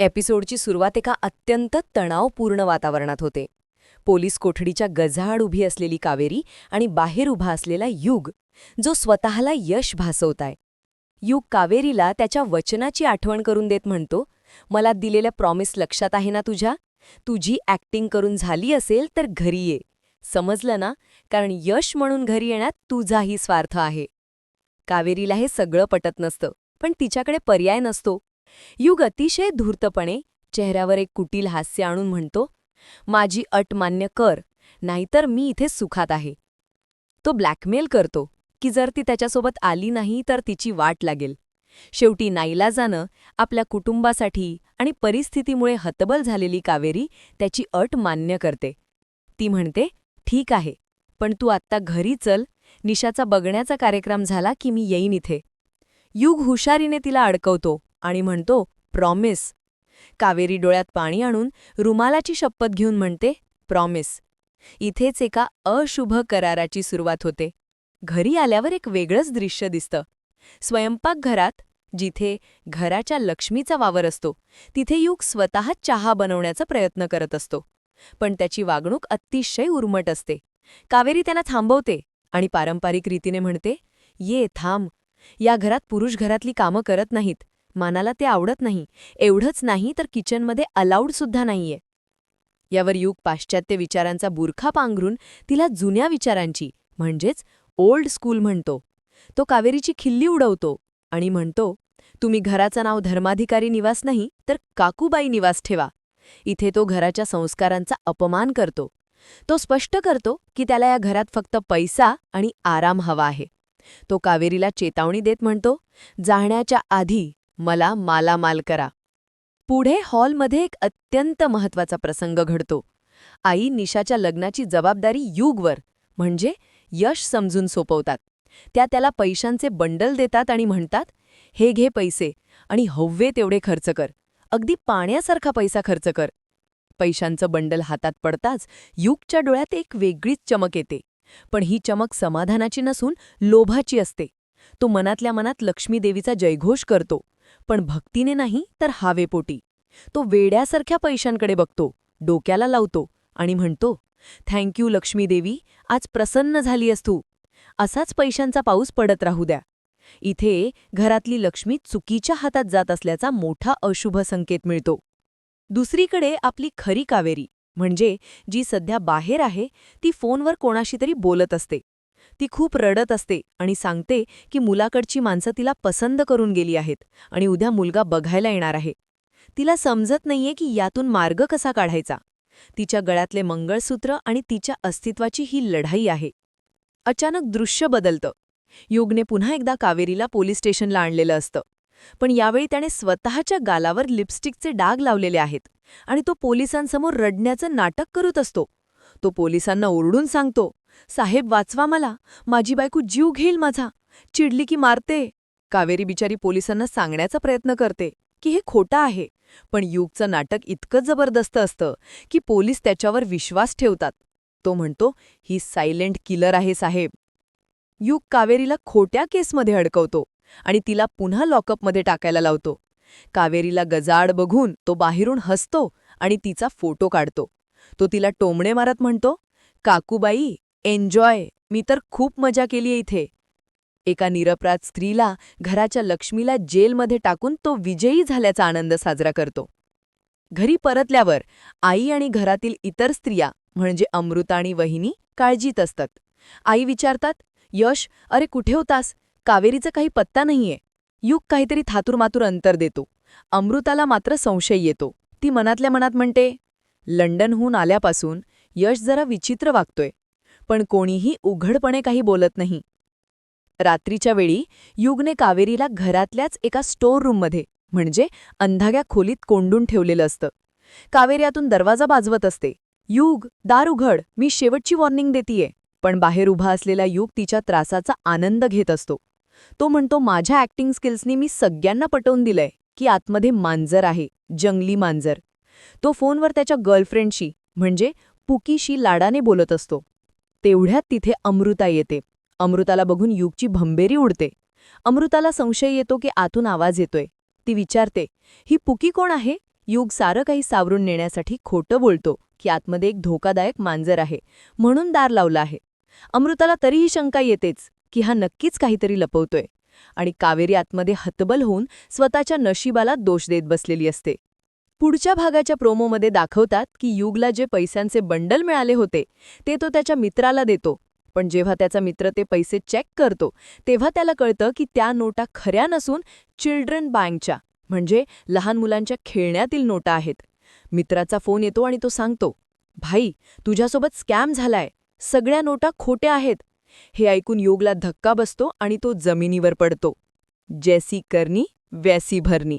एपिसोडची सुरुवात एका अत्यंत तणावपूर्ण वातावरणात होते. पोलीस कोठडीच्या गजाआड उभी असलेली कावेरी आणि बाहेर उभा असलेला युग जो स्वतःला यश भासवताय. युग कावेरीला त्याच्या वचनाची आठवण करून देत म्हणतो मला दिलेल्या प्रॉमिस लक्षात आहे ना तुझ्या? तुझी ॲक्टिंग करून झाली असेल तर घरी ये. समजलं ना? कारण यश म्हणून घरी येण्यात तुझाही स्वार्थ आहे. कावेरीला हे सगळं पटत नसतं पण तिच्याकडे पर्याय नसतो. युग अतिशय धूर्तपणे चेहऱ्यावर एक कुटील हास्य आणून म्हणतो माझी अट मान्य कर नाहीतर मी इथे सुखात आहे. तो ब्लॅकमेल करतो की जर ती त्याच्यासोबत आली नाही तर तिची वाट लागेल. शेवटी नाईलाजानं आपल्या कुटुंबासाठी आणि परिस्थितीमुळे हतबल झालेली कावेरी त्याची अट मान्य करते. ती म्हणते ठीक आहे पण तू आत्ता घरी चल निशाचा बघण्याचा कार्यक्रम झाला की मी येईन इथे. युग हुशारीने तिला अडकवतो. आणि म्हणतो प्रॉमिस. कावेरी डोळ्यात पाणी आणून रुमालाची शपथ घेऊन म्हणते प्रॉमिस. इथेच एका अशुभ कराराची सुरुवात होते. घरी आल्यावर एक वेगळंच दृश्य दिसतं. स्वयंपाकघरात जिथे घराच्या लक्ष्मीचा वावर असतो तिथे युग स्वतः चहा बनवण्याचा प्रयत्न करत असतो. पण त्याची वागणूक अतिशय उर्मट असते. कावेरी त्यांना थांबवते आणि पारंपरिक रीतीने म्हणते ये थांब. या घरात पुरुष घरातली कामं करत नाहीत. मानाला ते आवडत नाही. एवढंच नाही तर किचनमध्ये अलाउड सुद्धा नाहीये. यावर युग पाश्चात्य विचारांचा बुरखा पांघरून तिला जुन्या विचारांची म्हणजेच ओल्ड स्कूल म्हणतो. तो कावेरीची खिल्ली उडवतो आणि म्हणतो तुम्ही घराचं नाव धर्माधिकारी निवास नाही तर काकूबाई निवास ठेवा. इथे तो घराच्या संस्कारांचा अपमान करतो. तो स्पष्ट करतो की त्याला या घरात फक्त पैसा आणि आराम हवा आहे. तो कावेरीला चेतावणी देत म्हणतो जाण्याच्या आधी मला मालामाल करा. पुढे हॉलमध्ये एक अत्यंत महत्त्वाचा प्रसंग घडतो. आई निशाच्या लग्नाची जबाबदारी युगवर म्हणजे यश समजून सोपवतात. त्या त्याला पैशांचे बंडल देतात आणि म्हणतात हे घे पैसे आणि हव्वे तेवढे खर्च कर. अगदी पाण्यासारखा पैसा खर्च कर. पैशांचं बंडल हातात पडताच युगच्या डोळ्यात एक वेगळीच चमक येते. पण ही चमक समाधानाची नसून लोभाची असते. तो मनातल्या मनात लक्ष्मीदेवीचा जयघोष करतो. पण भक्तीने नाही तर हावेपोटी. तो वेड्यासारख्या पैशांकडे बघतो डोक्याला लावतो आणि म्हणतो थँक्यू लक्ष्मी देवी आज प्रसन्न झाली तू. असाच पैशांचा पाऊस पडत राहू द्या. इथे घरातली लक्ष्मी चुकीच्या हातात जात असल्याचा मोठा अशुभ संकेत मिळतो. दुसरीकडे आपली खरी कावेरी म्हणजे जी सध्या बाहेर आहे ती फोनवर कोणाशी तरी बोलत असते. ती खूप रडत असते आणि सांगते की मुलाकडची माणसं तिला पसंत करून गेली आहेत आणि उद्या मुलगा बघायला येणार आहे. तिला समजत नाहीये की यातून मार्ग कसा काढायचा. तिच्या गळ्यातले मंगळसूत्र आणि तिच्या अस्तित्वाची ही लढाई आहे. अचानक दृश्य बदलतं. योगने पुन्हा एकदा कावेरीला पोलीस स्टेशनला आणलेलं असतं. पण यावेळी त्याने स्वतःच्या गालावर लिपस्टिकचे डाग लावलेले आहेत आणि तो पोलिसांसमोर रडण्याचं नाटक करत असतो. तो पोलिसांना ओरडून सांगतो साहेब वाचवा मला. माझी बायको जीव घेईल माझा. चिडली की मारते. कावेरी बिचारी पोलिसांना सांगण्याचा प्रयत्न करते की हे खोटं आहे. पण युगचं नाटक इतकं जबरदस्त असतं की पोलीस त्याच्यावर विश्वास ठेवतात. तो म्हणतो ही सायलेंट किलर आहे साहेब. युग कावेरीला खोट्या केसमध्ये अडकवतो आणि तिला पुन्हा लॉकअपमध्ये टाकायला लावतो. कावेरीला गजाड बघून तो बाहेरून हसतो आणि तिचा फोटो काढतो. तो तिला टोमणे मारत म्हणतो काकूबाई एन्जॉय मी तर खूप मजा केलीये इथे. एका निरपराध स्त्रीला घराच्या लक्ष्मीला जेलमध्ये टाकून तो विजयी झाल्याचा आनंद साजरा करतो. घरी परतल्यावर आई आणि घरातील इतर स्त्रिया म्हणजे अमृता आणि वहिनी काळजीत असतात. आई विचारतात यश अरे कुठे होतास? कावेरीचा काही पत्ता नाहीये. युग काहीतरी थातुरमातुर अंतर देतो. अमृताला मात्र संशय येतो. ती मनातल्या मनात म्हणते लंडनहून आल्यापासून यश जरा विचित्र वागतोय. पण कोणीही उघडपणे काही बोलत नाही. रात्रीच्या वेळी युगने कावेरीला घरातल्याच एका स्टोअर रूममध्ये म्हणजे अंधाग्या खोलीत कोंडून ठेवलेलं असतं. कावेऱ्यातून दरवाजा बाजवत असते. युग दार उघड मी शेवटची वॉर्निंग देतीये. पण बाहेर उभा असलेला युग तिच्या त्रासाचा आनंद घेत असतो. तो म्हणतो माझ्या ॲक्टिंग स्किल्सनी मी सगळ्यांना पटवून दिलंय की आतमध्ये मांजर आहे जंगली मांजर. तो फोनवर त्याच्या गर्लफ्रेंडशी म्हणजे पुकीशी लाडाने बोलत असतो. तेवढ्यात तिथे अमृता येते. अमृताला बघून युगची भंबेरी उडते. अमृताला संशय येतो की आतून आवाज येतोय. ती विचारते ही पुकी कोण आहे? युग सारं काही सावरून नेण्यासाठी खोटं बोलतो की आतमध्ये एक धोकादायक मांजर आहे म्हणून दार लावलं आहे. अमृताला तरीही शंका येतेच की हा नक्कीच काहीतरी लपवतोय आणि कावेरी आतमध्ये हतबल होऊन स्वतःच्या नशिबाला दोष देत बसलेली असते. पुढच्या भागाच्या प्रोमोमध्ये दाखवतात की युगला जे पैशांचे बंडल मिळाले होते ते तो त्याच्या मित्राला देतो. पण जेव्हा त्याचा मित्र ते पैसे चेक करतो तेव्हा त्याला कळतं की त्या नोटा खऱ्या नसून चिल्ड्रन बँकच्या म्हणजे लहान मुलांच्या खेळण्यातील नोटा आहेत. मित्राचा फोन येतो आणि तो सांगतो भाई तुझ्यासोबत स्कॅम झालाय. सगळ्या नोटा खोट्या आहेत. हे ऐकून योगला धक्का बसतो आणि तो जमिनीवर पडतो. जैसी करनी वैसी भरनी.